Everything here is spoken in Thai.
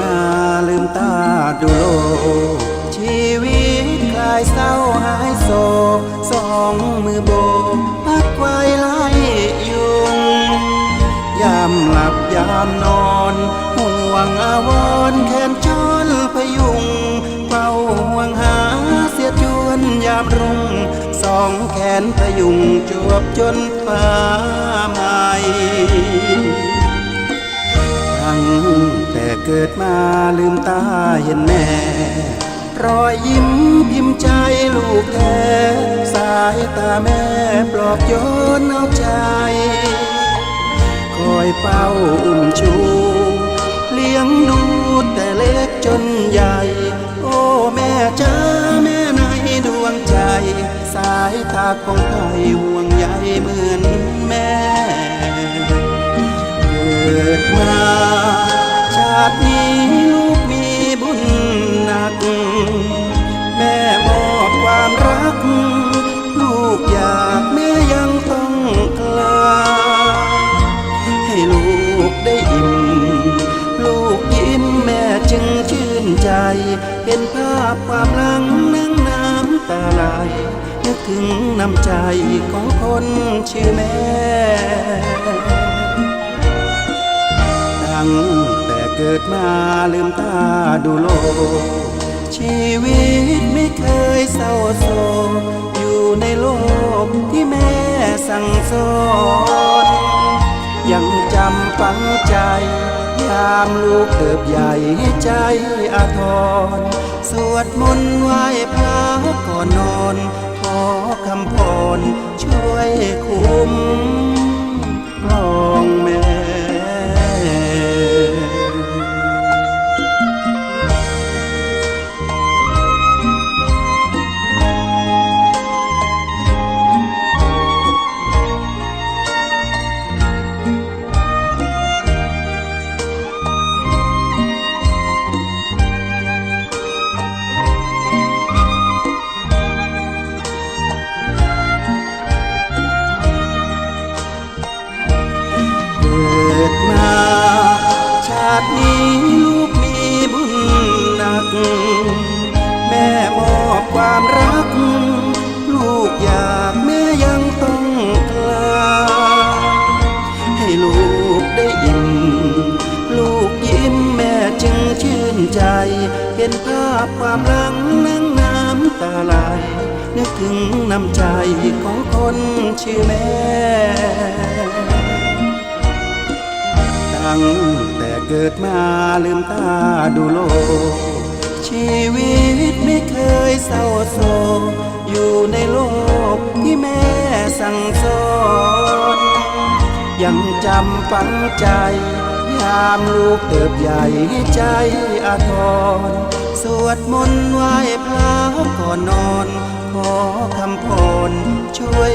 มาลืมตาดูโลก ชีวิตคลายเศร้าหายโศกสองมือโบกพัดไว้ไล่ยุงยามหลับยามนอนห่วงอาวรณ์แขนจนพยุงเฝ้าห่วงหาเสียจวนยามรุ่งสองแขนพยุงจวบจนฟ้าใหม่ เกิดมาลืมตาเห็นแม่ รอยยิ้มพิมพ์ใจลูกแท้สายตาแม่ปลอบโยนเอาใจ คอยเป้าอุ้มชู เลี้ยงดูแต่เล็กจนใหญ่ โอ้แม่จ้าแม่ในดวงใจ สายตาของไทยห่วงใยเหมือนแม่ เกิดมาาตินี้ลูกมีบุญหนัก แม่มอบความรัก ลูกอยากแม่ยังต้องกลาให้ลูกได้อิ่ม ลูกยิ้มแม่จึงชื่นใจ เห็นภาพความหลังนั่งน้ำตาไหลนึกถึงน้ำใจของคนชื่อแม่ กิดมาลืมตาดูโลก ชีวิตไม่เคยเศร้าโศกอยู่ในโลกที่แม่สั่งสอนยังจำฝังใจ ยามลูกเติบใหญ่ใจอาทร สวดมนต์ไหว้พระก่อนนอน ขอคำพรช่วยคุ้ม ห็นภาพความหลังนั่งน้ำตาไหลนึกถึงน้ำใจของคนชื่อแม่ตั้งแต่เกิดมาลืมตาดูโลก ชีวิตไม่เคยเศร้าโศกอยู่ในโลกที่แม่สั่งสอนยังจำฝังใจ ยามลูกเติบใหญ่ใจอาทร สวดมนต์ไหว้พระก่อนนอน ขอคำพรช่วย